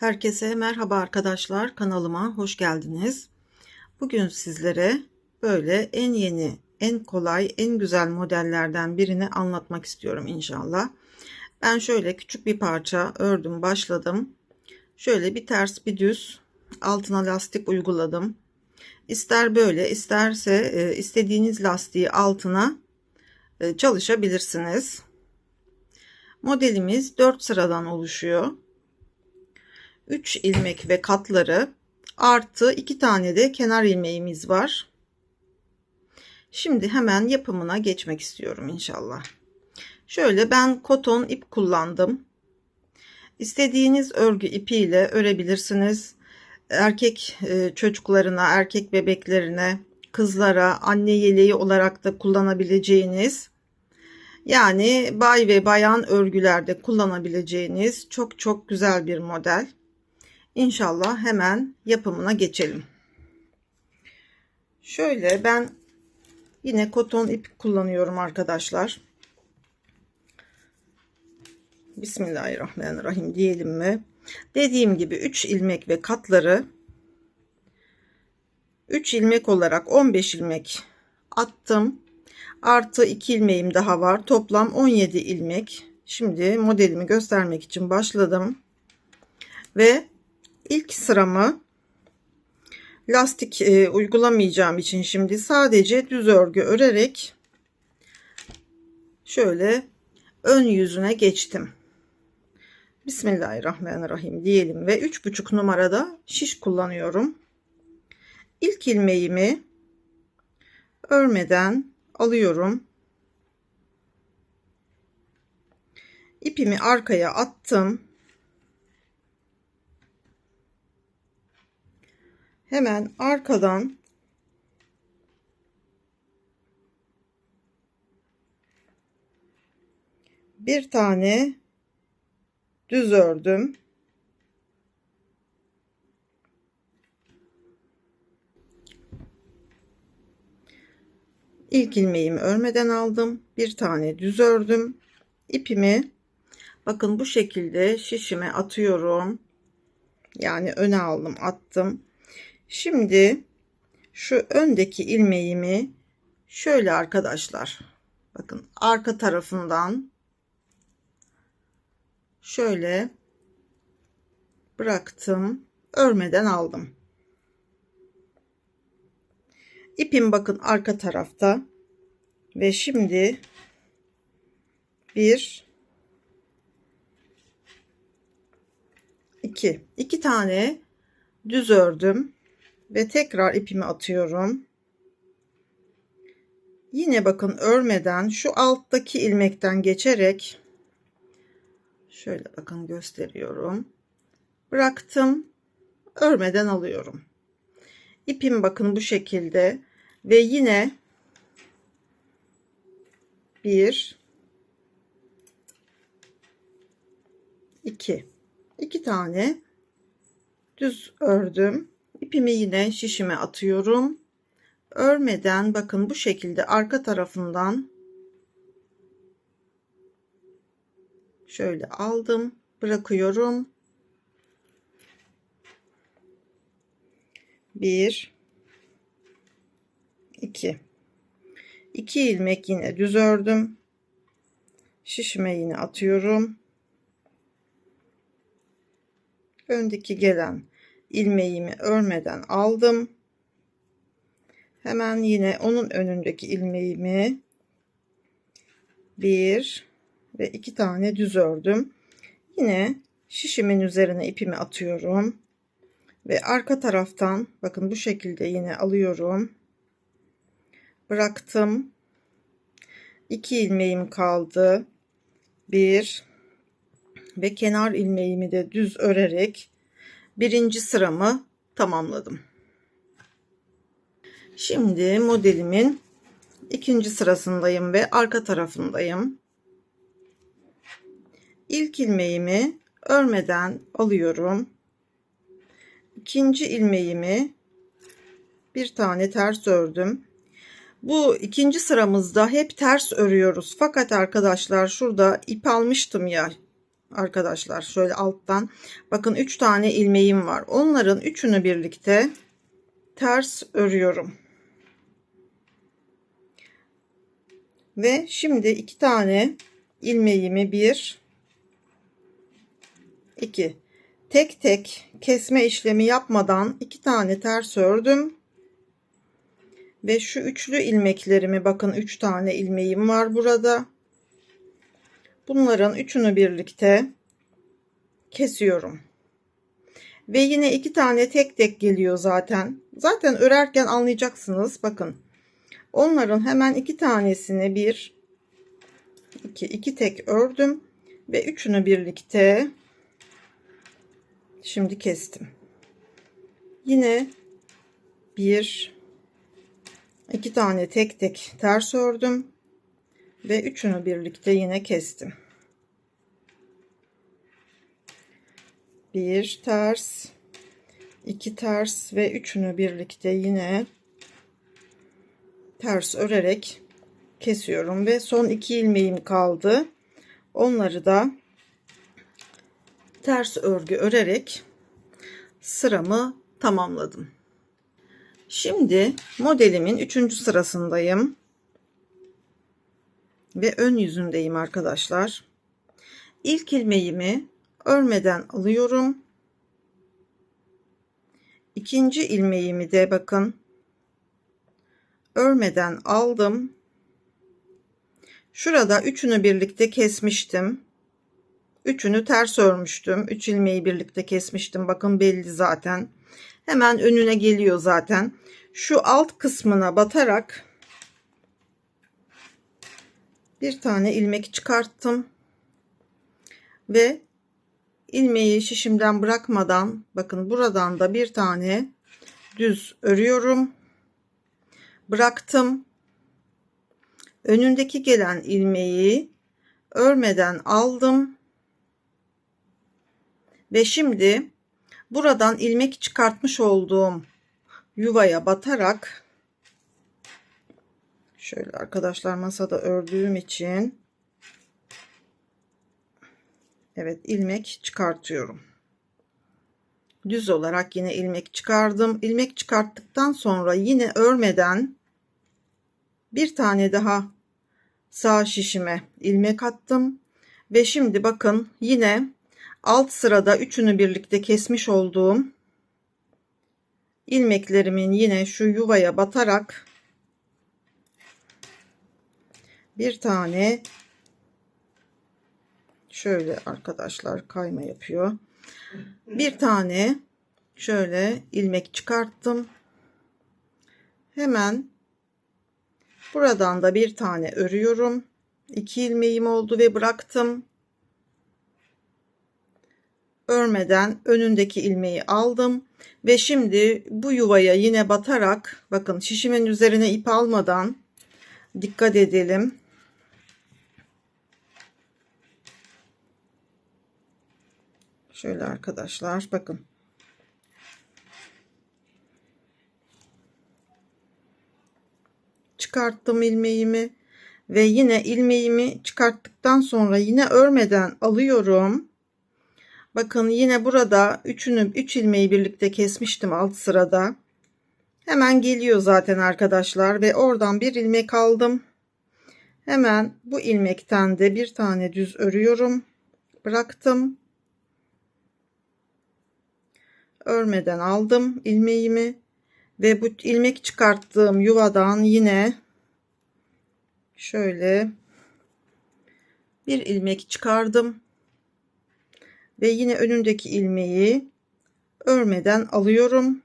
Herkese merhaba arkadaşlar kanalıma hoş geldiniz. Bugün sizlere böyle en yeni, en kolay, en güzel modellerden birini anlatmak istiyorum inşallah. Ben şöyle küçük bir parça ördüm, başladım. Şöyle bir ters bir düz altına lastik uyguladım. İster böyle, isterse e, istediğiniz lastiği altına e, çalışabilirsiniz. Modelimiz 4 sıradan oluşuyor. 3 ilmek ve katları artı 2 tane de kenar ilmeğimiz var. Şimdi hemen yapımına geçmek istiyorum inşallah. Şöyle ben koton ip kullandım. İstediğiniz örgü ipiyle örebilirsiniz. Erkek e, çocuklarına, erkek bebeklerine, kızlara anne yeleği olarak da kullanabileceğiniz yani bay ve bayan örgülerde kullanabileceğiniz çok çok güzel bir model. İnşallah hemen yapımına geçelim. Şöyle ben yine koton ip kullanıyorum arkadaşlar. Bismillahirrahmanirrahim diyelim mi? Dediğim gibi 3 ilmek ve katları 3 ilmek olarak 15 ilmek attım. Artı 2 ilmeğim daha var. Toplam 17 ilmek. Şimdi modelimi göstermek için başladım. Ve ilk sıramı lastik e, uygulamayacağım için şimdi sadece düz örgü örerek şöyle ön yüzüne geçtim. Bismillahirrahmanirrahim diyelim ve 3,5 numarada şiş kullanıyorum. İlk ilmeğimi örmeden alıyorum. İpimi arkaya attım. Hemen arkadan bir tane düz ördüm. İlk ilmeğimi örmeden aldım. Bir tane düz ördüm. İpimi bakın bu şekilde şişime atıyorum. Yani öne aldım, attım. Şimdi şu öndeki ilmeğimi şöyle arkadaşlar bakın arka tarafından şöyle bıraktım örmeden aldım. İpim bakın arka tarafta ve şimdi bir iki. İki tane düz ördüm ve tekrar ipimi atıyorum. Yine bakın örmeden şu alttaki ilmekten geçerek şöyle bakın gösteriyorum. Bıraktım. Örmeden alıyorum. İpim bakın bu şekilde ve yine bir iki iki tane düz ördüm İpimi yine şişime atıyorum. Örmeden bakın bu şekilde arka tarafından şöyle aldım, bırakıyorum. Bir, iki, iki ilmek yine düz ördüm. Şişime yine atıyorum. Öndeki gelen ilmeğimi örmeden aldım. Hemen yine onun önündeki ilmeğimi bir ve iki tane düz ördüm. Yine şişimin üzerine ipimi atıyorum. Ve arka taraftan bakın bu şekilde yine alıyorum. Bıraktım. 2 ilmeğim kaldı. Bir ve kenar ilmeğimi de düz örerek birinci sıramı tamamladım. Şimdi modelimin ikinci sırasındayım ve arka tarafındayım. İlk ilmeğimi örmeden alıyorum. İkinci ilmeğimi bir tane ters ördüm. Bu ikinci sıramızda hep ters örüyoruz. Fakat arkadaşlar şurada ip almıştım ya arkadaşlar. Şöyle alttan bakın 3 tane ilmeğim var. Onların üçünü birlikte ters örüyorum. Ve şimdi iki tane ilmeğimi bir iki tek tek kesme işlemi yapmadan iki tane ters ördüm. Ve şu üçlü ilmeklerimi bakın üç tane ilmeğim var burada. Bunların üçünü birlikte kesiyorum. Ve yine iki tane tek tek geliyor zaten. Zaten örerken anlayacaksınız. Bakın. Onların hemen iki tanesini bir iki, iki tek ördüm ve üçünü birlikte şimdi kestim. Yine bir iki tane tek tek ters ördüm ve üçünü birlikte yine kestim. Bir ters, iki ters ve üçünü birlikte yine ters örerek kesiyorum ve son iki ilmeğim kaldı. Onları da ters örgü örerek sıramı tamamladım. Şimdi modelimin üçüncü sırasındayım ve ön yüzündeyim arkadaşlar. İlk ilmeğimi örmeden alıyorum. İkinci ilmeğimi de bakın örmeden aldım. Şurada üçünü birlikte kesmiştim. Üçünü ters örmüştüm. Üç ilmeği birlikte kesmiştim. Bakın belli zaten. Hemen önüne geliyor zaten. Şu alt kısmına batarak bir tane ilmek çıkarttım. Ve ilmeği şişimden bırakmadan bakın buradan da bir tane düz örüyorum. Bıraktım. Önündeki gelen ilmeği örmeden aldım. Ve şimdi buradan ilmek çıkartmış olduğum yuvaya batarak şöyle arkadaşlar masada ördüğüm için Evet ilmek çıkartıyorum. Düz olarak yine ilmek çıkardım. İlmek çıkarttıktan sonra yine örmeden bir tane daha sağ şişime ilmek attım. Ve şimdi bakın yine alt sırada üçünü birlikte kesmiş olduğum ilmeklerimin yine şu yuvaya batarak bir tane şöyle arkadaşlar kayma yapıyor. Bir tane şöyle ilmek çıkarttım. Hemen buradan da bir tane örüyorum. İki ilmeğim oldu ve bıraktım. Örmeden önündeki ilmeği aldım ve şimdi bu yuvaya yine batarak bakın şişimin üzerine ip almadan dikkat edelim. Şöyle arkadaşlar bakın. Çıkarttım ilmeğimi ve yine ilmeğimi çıkarttıktan sonra yine örmeden alıyorum. Bakın yine burada üçünü üç ilmeği birlikte kesmiştim alt sırada. Hemen geliyor zaten arkadaşlar ve oradan bir ilmek aldım. Hemen bu ilmekten de bir tane düz örüyorum. Bıraktım örmeden aldım ilmeğimi ve bu ilmek çıkarttığım yuvadan yine şöyle bir ilmek çıkardım ve yine önündeki ilmeği örmeden alıyorum.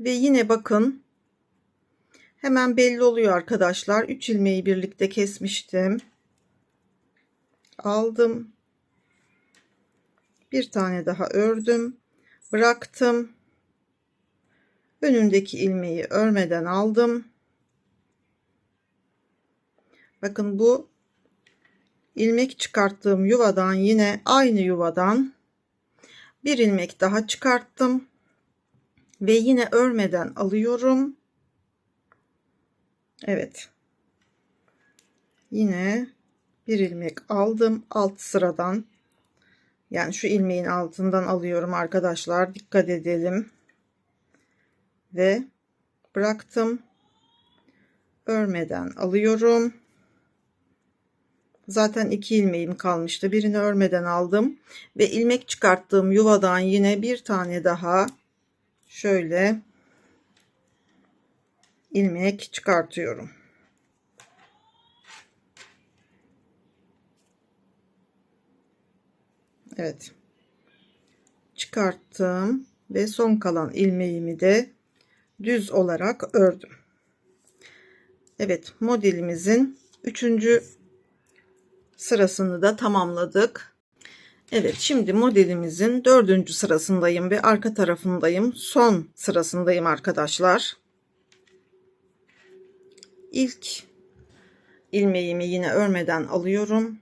Ve yine bakın hemen belli oluyor arkadaşlar. 3 ilmeği birlikte kesmiştim. Aldım bir tane daha ördüm bıraktım. Önündeki ilmeği örmeden aldım. Bakın bu ilmek çıkarttığım yuvadan yine aynı yuvadan bir ilmek daha çıkarttım ve yine örmeden alıyorum. Evet. Yine bir ilmek aldım. Alt sıradan yani şu ilmeğin altından alıyorum arkadaşlar. Dikkat edelim. Ve bıraktım. Örmeden alıyorum. Zaten iki ilmeğim kalmıştı. Birini örmeden aldım. Ve ilmek çıkarttığım yuvadan yine bir tane daha şöyle ilmek çıkartıyorum Evet. Çıkarttım ve son kalan ilmeğimi de düz olarak ördüm. Evet, modelimizin üçüncü sırasını da tamamladık. Evet, şimdi modelimizin dördüncü sırasındayım ve arka tarafındayım. Son sırasındayım arkadaşlar. İlk ilmeğimi yine örmeden alıyorum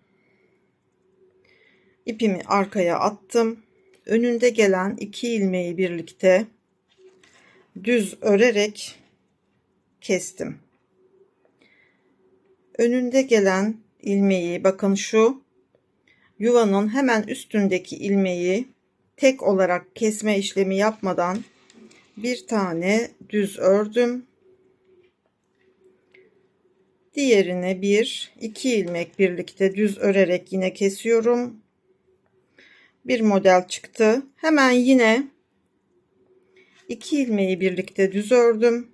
ipimi arkaya attım. Önünde gelen iki ilmeği birlikte düz örerek kestim. Önünde gelen ilmeği bakın şu yuvanın hemen üstündeki ilmeği tek olarak kesme işlemi yapmadan bir tane düz ördüm. Diğerine bir iki ilmek birlikte düz örerek yine kesiyorum bir model çıktı. Hemen yine iki ilmeği birlikte düz ördüm.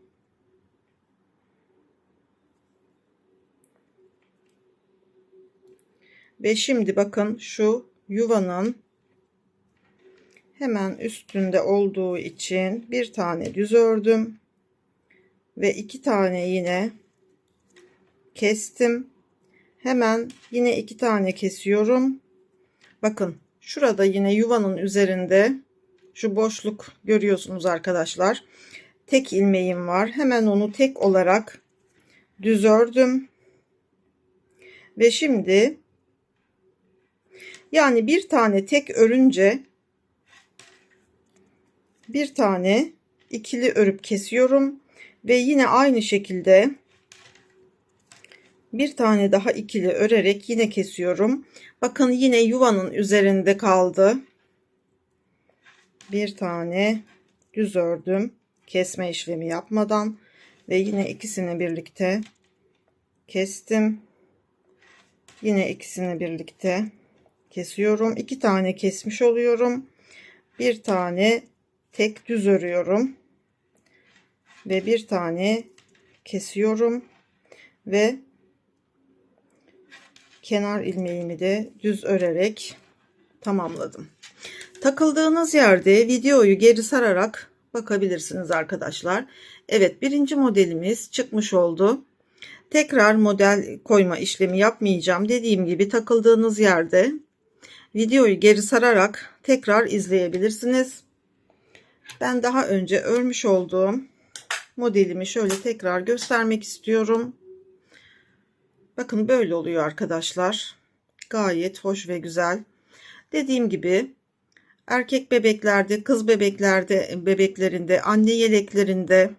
Ve şimdi bakın şu yuvanın hemen üstünde olduğu için bir tane düz ördüm ve iki tane yine kestim. Hemen yine iki tane kesiyorum. Bakın Şurada yine yuvanın üzerinde şu boşluk görüyorsunuz arkadaşlar. Tek ilmeğim var. Hemen onu tek olarak düz ördüm. Ve şimdi yani bir tane tek örünce bir tane ikili örüp kesiyorum ve yine aynı şekilde bir tane daha ikili örerek yine kesiyorum. Bakın yine yuvanın üzerinde kaldı. Bir tane düz ördüm. Kesme işlemi yapmadan ve yine ikisini birlikte kestim. Yine ikisini birlikte kesiyorum. İki tane kesmiş oluyorum. Bir tane tek düz örüyorum. Ve bir tane kesiyorum. Ve kenar ilmeğimi de düz örerek tamamladım. Takıldığınız yerde videoyu geri sararak bakabilirsiniz arkadaşlar. Evet birinci modelimiz çıkmış oldu. Tekrar model koyma işlemi yapmayacağım. Dediğim gibi takıldığınız yerde videoyu geri sararak tekrar izleyebilirsiniz. Ben daha önce örmüş olduğum modelimi şöyle tekrar göstermek istiyorum. Bakın böyle oluyor arkadaşlar. Gayet hoş ve güzel. Dediğim gibi erkek bebeklerde, kız bebeklerde, bebeklerinde, anne yeleklerinde,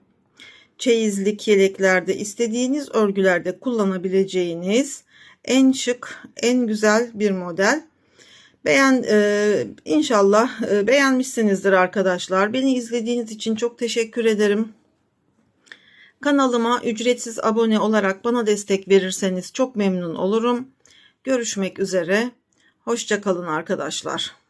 çeyizlik yeleklerde, istediğiniz örgülerde kullanabileceğiniz en şık, en güzel bir model. Beğen e, inşallah e, beğenmişsinizdir arkadaşlar. Beni izlediğiniz için çok teşekkür ederim. Kanalıma ücretsiz abone olarak bana destek verirseniz çok memnun olurum. Görüşmek üzere. Hoşçakalın arkadaşlar.